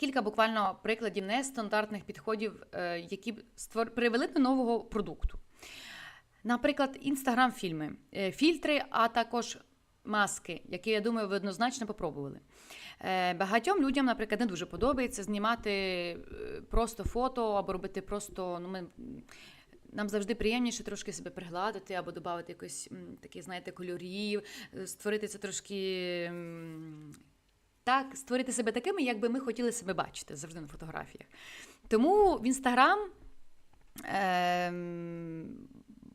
Кілька буквально прикладів нестандартних підходів, е, які привели до нового продукту. Наприклад, інстаграм-фільми, е, фільтри, а також маски, які, я думаю, ви однозначно попробували. Е, Багатьом людям, наприклад, не дуже подобається знімати просто фото або робити просто. Ну, ми, нам завжди приємніше трошки себе пригладити або додати якось такі, знаєте, кольорів, створити це трошки. Так, створити себе такими, як би ми хотіли себе бачити завжди на фотографіях. Тому в інстаграм ем,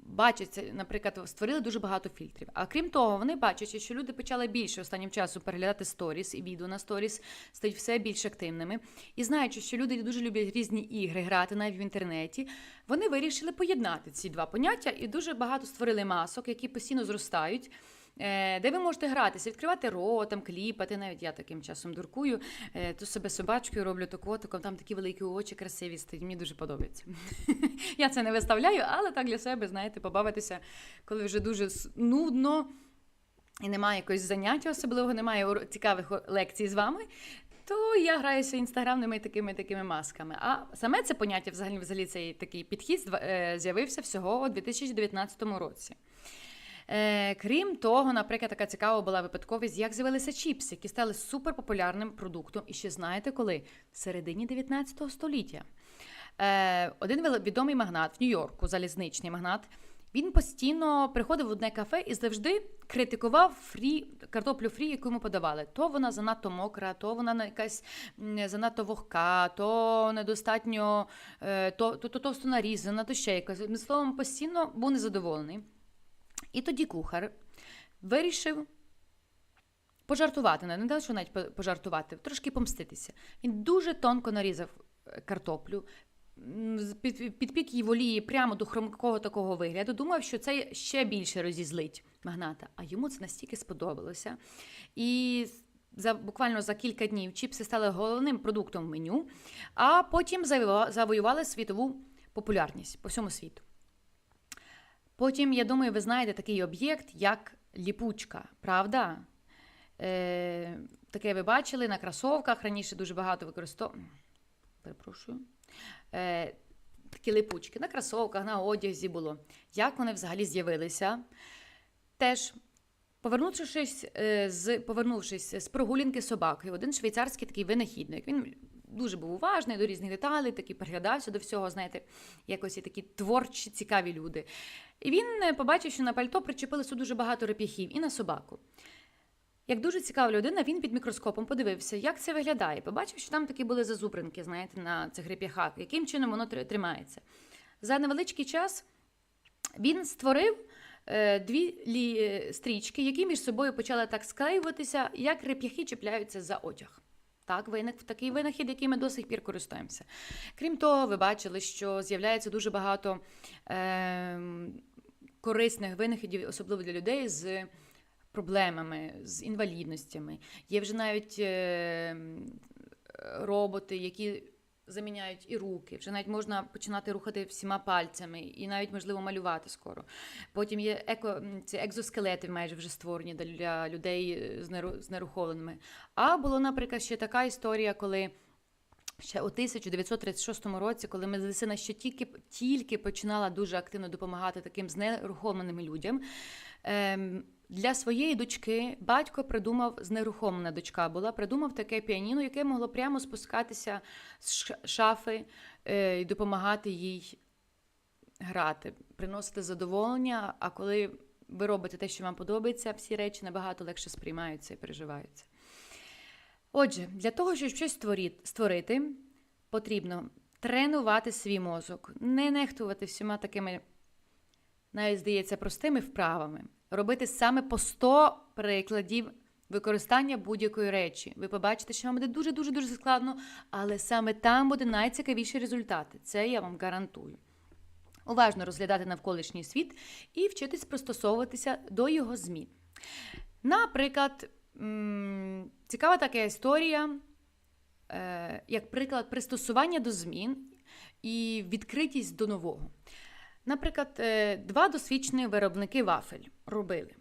бачаться, наприклад, створили дуже багато фільтрів. А крім того, вони бачать, що люди почали більше останнім часом переглядати сторіс і відео на сторіс, стають все більш активними. І знаючи, що люди дуже люблять різні ігри грати навіть в інтернеті, вони вирішили поєднати ці два поняття і дуже багато створили масок, які постійно зростають. Е, Де ви можете гратися, відкривати рот, кліпати, навіть я таким часом дуркую, е, ту себе собачкою роблю, то котиком, там такі великі очі красиві стоять, мені дуже подобається. Я це не виставляю, але так для себе, знаєте, побавитися, коли вже дуже нудно і немає якогось заняття особливого, немає цікавих лекцій з вами. То я граюся інстаграмними такими такими масками. А саме це поняття, взагалі, взагалі цей такий підхід е, з'явився всього у 2019 році. Е, крім того, наприклад, така цікава була випадковість, як з'явилися чіпси, які стали суперпопулярним продуктом. І ще знаєте коли? В середині 19 століття. Е, один відомий магнат в Нью-Йорку, залізничний магнат. Він постійно приходив в одне кафе і завжди критикував фрі, картоплю фрі, яку йому подавали. То вона занадто мокра, то вона на- якась занадто вогка, то недостатньо, е, то, то, то товсто нарізана, то ще якось. Словом, постійно був незадоволений. І тоді кухар вирішив пожартувати, не те, що навіть пожартувати, трошки помститися. Він дуже тонко нарізав е, картоплю, під- підпік її в олії прямо до хромкого такого вигляду. Думав, що це ще більше розізлить магната. А йому це настільки сподобалося. І за буквально за кілька днів чіпси стали головним продуктом меню, а потім завоювали світову популярність по всьому світу. Потім, я думаю, ви знаєте такий об'єкт, як ліпучка, правда? Е, таке ви бачили на кросовках, раніше дуже багато використовували. Перепрошую. Е, такі липучки на кросовках, на одязі було. Як вони взагалі з'явилися? Теж, повернувшись, е, з, повернувшись з прогулянки собакою, один швейцарський такий винахідник. Він дуже був уважний до різних деталей, такий приглядався до всього, знаєте, якось і такі творчі, цікаві люди. І він е, побачив, що на пальто причепилося дуже багато реп'яхів і на собаку. Як дуже цікава людина, він під мікроскопом подивився, як це виглядає. Побачив, що там такі були зазубринки, знаєте, на цих реп'яхах, яким чином воно тримається. За невеличкий час він створив е, дві лі... стрічки, які між собою почали так склеюватися, як реп'яхи чіпляються за одяг. Так, виник такий винахід, який ми до сих пір користуємося. Крім того, ви бачили, що з'являється дуже багато е, корисних винахідів, особливо для людей з проблемами, з інвалідностями. Є вже навіть е, роботи, які заміняють і руки. Вже навіть можна починати рухати всіма пальцями, і навіть можливо малювати скоро. Потім є еко, ці екзоскелети майже вже створені для людей е, з неру- А було, наприклад, ще така історія, коли. Ще у 1936 році, коли медицина ще тільки, тільки починала дуже активно допомагати таким знерухомленим людям, ем, для своєї дочки батько придумав, знерухомлена дочка була, придумав таке піаніно, яке могло прямо спускатися з шафи е, і допомагати їй грати, приносити задоволення. А коли ви робите те, що вам подобається, всі речі набагато легше сприймаються і переживаються. Отже, для того, щоб щось створити, потрібно тренувати свій мозок, не нехтувати всіма такими, навіть здається, простими вправами, робити саме по 100 прикладів використання будь-якої речі. Ви побачите, що вам буде дуже-дуже дуже складно, але саме там буде найцікавіші результати. Це я вам гарантую. Уважно розглядати навколишній світ і вчитись пристосовуватися до його змін. Наприклад, цікава така історія, е, як приклад пристосування до змін і відкритість до нового. Наприклад, е, два досвідчені виробники вафель робили.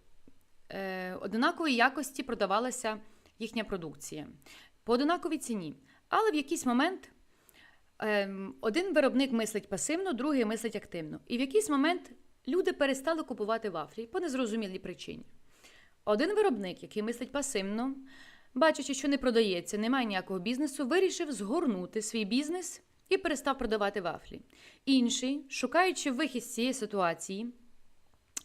Е, Однакової якості продавалася їхня продукція. по одинаковій ціні. Але в якийсь момент ем, один виробник мислить пасивно, другий мислить активно. І в якийсь момент люди перестали купувати вафлі по незрозумілій причині. Один виробник, який мислить пасивно, бачачи, що не продається, немає ніякого бізнесу, вирішив згорнути свій бізнес і перестав продавати вафлі. Інший, шукаючи вихід з цієї ситуації,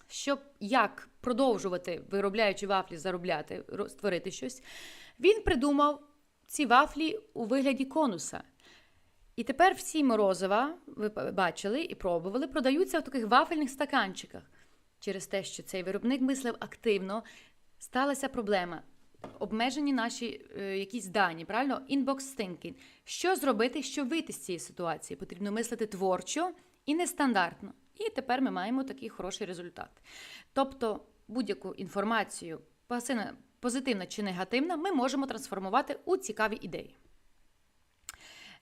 щоб як продовжувати, виробляючи вафлі, заробляти, створити щось, він придумав ці вафлі у вигляді конуса. І тепер всі морозива, ви бачили і пробували, продаються в таких вафельних стаканчиках. Через те, що цей виробник мислив активно, сталася проблема. Обмежені наші е, якісь дані, правильно? Inbox thinking. Що зробити, щоб вийти з цієї ситуації? Потрібно мислити творчо і нестандартно. І тепер ми маємо такий хороший результат. Тобто, будь-яку інформацію, позитивна чи негативна, ми можемо трансформувати у цікаві ідеї.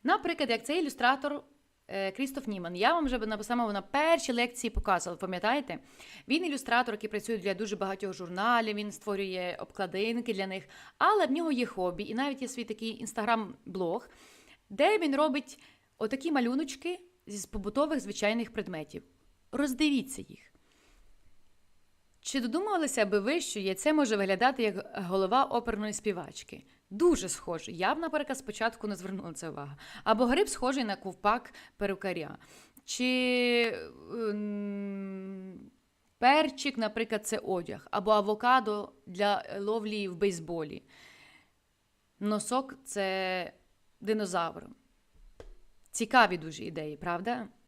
Наприклад, як цей ілюстратор Крістоф Німан. Я вам вже написала на першій лекції показувала, пам'ятаєте? Він ілюстратор, який працює для дуже багатьох журналів, він створює обкладинки для них, але в нього є хобі, і навіть є свій такий інстаграм-блог, де він робить отакі малюночки зі побутових звичайних предметів. Роздивіться їх. Чи додумувалися би ви, що яйце може виглядати як голова оперної співачки? Дуже схоже. Я б, наприклад, спочатку не звернула це увагу. Або гриб схожий на ковпак перукаря. Чи ем, перчик, наприклад, це одяг, або авокадо для ловлі в бейсболі. Носок це динозавр. Цікаві дуже ідеї, правда?